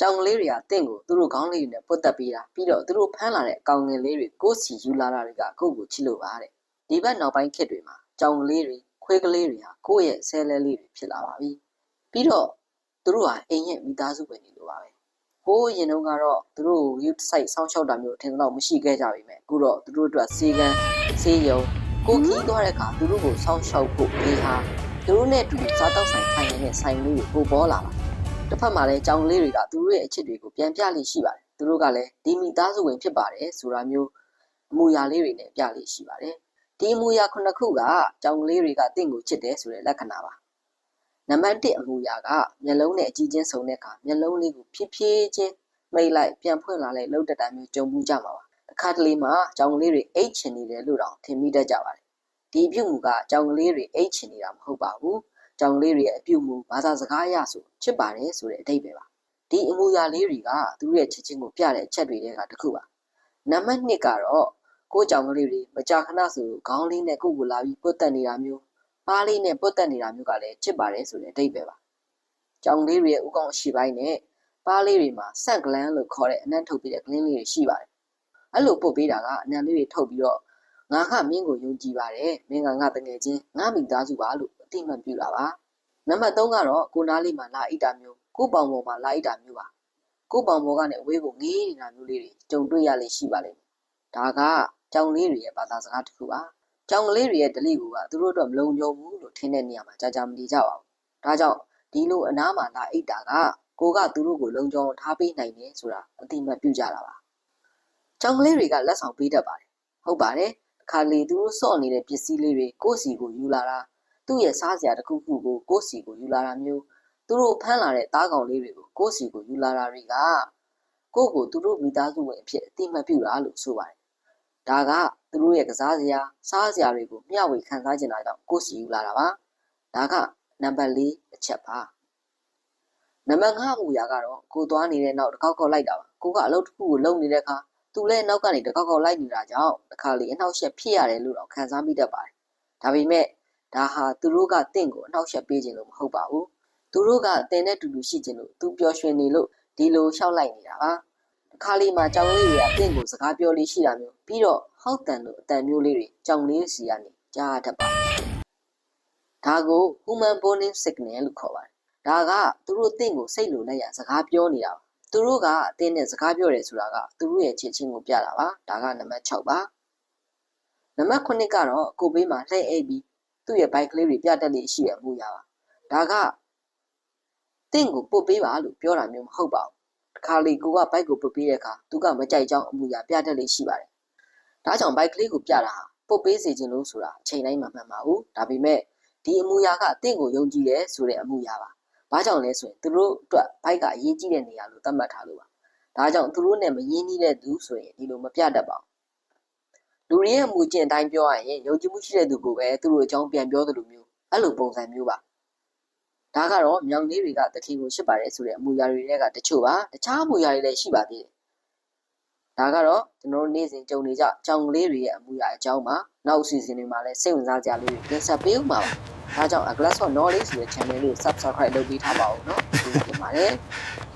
ကြောင်ကလေးတွေကတင့်ကိုသူတို့ခေါင်းလေးတွေနဲ့ပုတ်တက်ပေးတာပြီးတော့သူတို့ဖမ်းလာတဲ့အကောင်ငယ်လေးတွေကိုယ်စီယူလာတာတွေကကိုယ့်ကိုချစ်လို့ပါတဲ့ဒီဘက်နောက်ပိုင်းခေတ်တွေမှာကြောင်ကလေးတွေခွေးကလေးတွေဟာကိုယ့်ရဲ့ဆဲလဲလေးတွေဖြစ်လာပါပြီပြီးတော့သူတို့ဟာအိမ်ရဲ့မိသားစုဝင်တွေလိုပါပဲဟိုးရင်တုန်းကတော့သူတို့ကို youth site ဆောင်းလျှောက်တာမျိုးအထင်တော့မရှိခဲ့ကြပြီမဲ့အခုတော့သူတို့အတွက်စေကန်းစေယုံကိုခီးသွားတဲ့အခါသူတို့ကိုဆောင်းလျှောက်ဖို့ဒီဟာသူတို့နဲ့အတူတူစားတောက်ဆိုင်ထိုင်နေတဲ့ဆိုင်လေးတွေပို့ပေါ်လာပါ တစ်ဖက်မှာလည်းကြောင်ကလေးတွေကသူတို့ရဲ့အချစ်တွေကိုပြန်ပြလိရှိပါတယ်သူတို့ကလည်းဒီမိသားစုဝင်ဖြစ်ပါတယ်ဆိုတာမျိုးအမူအရာလေးတွေနဲ့ပြလိရှိပါတယ်ဒီအမူအရာခုနှစ်ခုကကြောင်ကလေးတွေကတင့်ကိုချစ်တယ်ဆိုတဲ့လက္ခဏာပါနံပါတ်1အမူအရာကမျက်လုံးနဲ့အကြည့်ချင်းစုံတဲ့အခါမျက်လုံးလေးကိုဖြည်းဖြည်းချင်းမိတ်လိုက်ပြန်ဖွင့်လာလိုက်လှုပ်တတ်တာမျိုးကြုံမှုကြမှာပါတစ်ခါတလေမှာကြောင်ကလေးတွေအိတ်ချင်နေတယ်လို့တောင်ထင်မိတတ်ကြပါတယ်ဒီအပြုတ်မူကကြောင်ကလေးတွေအိတ်ချင်နေတာမဟုတ်ပါဘူး ကြောင်လေးတွေရဲ့အပြုတ်မှုဘာသာစကားအရဆိုချစ်ပါတယ်ဆိုတဲ့အဓိပ္ပာယ်ပါဒီအမူအရာလေးတွေကသူတို့ရဲ့ချစ်ချင်းကိုပြတဲ့အချက်တွေထဲကတစ်ခုပါနံပါတ်2ကတော့ကိုယ်ကြောင်ကလေးတွေမကြာခဏဆိုခေါင်းလေးနဲ့ကိုယ်ကိုလာပြီးပုတ်တက်နေတာမျိုးပါးလေးနဲ့ပုတ်တက်နေတာမျိုးကလည်းချစ်ပါတယ်ဆိုတဲ့အဓိပ္ပာယ်ပါကြောင်လေးတွေရဲ့ဥကောင်းအရှိပိုင်းနဲ့ပါးလေးတွေမှာဆန့်ဂလန်းလို့ခေါ်တဲ့အနံ့ထုတ်ပြီးတဲ့ဂလင်းလေးတွေရှိပါတယ်အဲ့လိုပုတ်ပေးတာကအနံ့လေးတွေထုတ်ပြီးတော့ငါကမင်းကိုယုံကြည်ပါတယ်မင်းကငါတငယ်ချင်းငါမိသားစုပါလို့အ တိအမှန်ပြုတာပါနံပါတ်3ကတော့ကိုနားလေးမှာလာအိတ်တာမျိုးကိုပေါင်ပေါ်မှာလာအိတ်တာမျိုးပါကိုပေါင်ပေါ်ကနေအဝေးကိုငေးနေတာမျိုးလေးတွေကြုံတွေ့ရလိမ့်ရှိပါလိမ့်မယ်ဒါကကြောင်လေးတွေရဲ့ဘာသာစကားတစ်ခုပါကြောင်ကလေးတွေရဲ့ဒလိကိုကသူတို့အတွက်မလုံခြုံဘူးလို့ထင်တဲ့နေရာမှာကြာကြာမနေကြပါဘူးဒါကြောင့်ဒီလိုအနားမှာလာအိတ်တာကကိုကသူတို့ကိုလုံခြုံထားပေးနိုင်တယ်ဆိုတာအတိအမှတ်ပြုကြတာပါကြောင်ကလေးတွေကလက်ဆောင်ပေးတတ်ပါတယ်ဟုတ်ပါတယ်အခါလေသူတို့စော့နေတဲ့ပစ္စည်းလေးတွေကိုယ့်စီကိုယူလာတာ သူ့ရဲ့စားစရာတစ်ခုခုကိုကိုယ့်စီကိုယူလာတာမျိုးသူတို့ဖမ်းလာတဲ့သားကောင်လေးတွေကိုကိုယ့်စီကိုယူလာတာတွေကကိုယ့်ကိုသူတို့မိသားစုဝင်အဖြစ်အတိမတ်ပြုတာလို့ဆိုပါတယ်။ဒါကသူတို့ရဲ့ကစားစရာစားစရာတွေကိုမျှဝေခံစားကျင်တာကြောင့်ကိုယ့်စီယူလာတာပါ။ဒါကနံပါတ်၄အချက်ပါ။နံပါတ်၅အမူအရာကတော့ကိုသွားနေတဲ့နောက်တစ်ခေါက်ခေါက်လိုက်တာပါ။ကိုကအလုပ်တစ်ခုကိုလုပ်နေတဲ့အခါသူလည်းနောက်ကနေတစ်ခေါက်ခေါက်လိုက်နေတာကြောင့်တစ်ခါလေအနှောက်အယှက်ဖြစ်ရတယ်လို့တော့ခံစားမိတတ်ပါတယ်။ဒါပေမဲ့ ဒါဟာသူတို့ကတင့်ကိုအနှောက်အယှက်ပေးခြင်းလို့မဟုတ်ပါဘူးသူတို့ကအတင်နဲ့တူတူရှိခြင်းလို့သူပျော်ရွှင်နေလို့ဒီလိုလျှောက်လိုက်နေတာပါတစ်ခါလေးမှာကြောင်လေးတွေကတင့်ကိုစကားပြောလေးရှိတာမျိုးပြီးတော့ဟောက်တန်လို့အတန်မျိုးလေးတွေကြောင်လေးစီကနေကြားတတ်ပါတယ်ဒါကို human bonding signal လို့ခေါ်ပါတယ်ဒါကသူတို့တင့်ကိုစိတ်လိုလိုက်ရစကားပြောနေတာပါသူတို့ကအတင်းနဲ့စကားပြောတယ်ဆိုတာကသူတို့ရဲ့ချစ်ချင်းကိုပြတာပါဒါကနံပါတ်6ပါနံပါတ်9ကတော့ကိုဘေးမှာလှည့်အိပ်ပြီး သူ့ရဲ့ဘိုက်ကလေးတွေပြတတ်လေရှိရမှုရပါဒါကတင့်ကိုပုတ်ပေးပါလို့ပြောတာမျိုးမဟုတ်ပါဘူးတစ်ခါလေကိုကဘိုက်ကိုပုတ်ပေးတဲ့အခါသူကမကြိုက်ကြောင်းအမှုရပြတတ်လေရှိပါတယ်ဒါကြောင့်ဘိုက်ကလေးကိုပြတာဟာပုတ်ပေးစေခြင်းလို့ဆိုတာအချိန်တိုင်းမှာမှန်ပါဘူးဒါပေမဲ့ဒီအမှုရာကတင့်ကိုယုံကြည်တယ်ဆိုတဲ့အမှုရာပါဘာကြောင့်လဲဆိုရင်သူတို့အတွက်ဘိုက်ကအရေးကြီးတဲ့နေရာလို့သတ်မှတ်ထားလို့ပါဒါကြောင့်သူတို့နဲ့မရင်းနှီးတဲ့သူဆိုရင်ဒီလိုမပြတတ်ပါဘူး လူတွေရဲ့အမှုကျင့်အတိုင်းပြောရရင်ယုံကြည်မှုရှိတဲ့သူကိုပဲသူတို့အကြောင်းပြန်ပြောသလိုမျိုးအဲ့လိုပုံစံမျိုးပါဒါကတော့မြောင်လေးတွေကတခင်ကိုရှစ်ပါတယ်ဆိုတဲ့အမူအရာတွေထဲကတချို့ပါတခြားအမူအရာတွေလည်းရှိပါသေးတယ်ဒါကတော့ကျွန်တော်တို့နေ့စဉ်ကြုံနေကြကြောင်ကလေးတွေရဲ့အမူအရာအကြောင်းပါနောက်စီစဉ်တွေမှာလည်းစိတ်ဝင်စားကြလေးတွေတင်ဆက်ပေးဦးမှာပါဒါကြောင့် A Glass of Knowledge ဆိုတဲ့ channel လေးကို subscribe လုပ်ပေးထားပါဦးเนาะဒီလိုပြင်ပါတယ်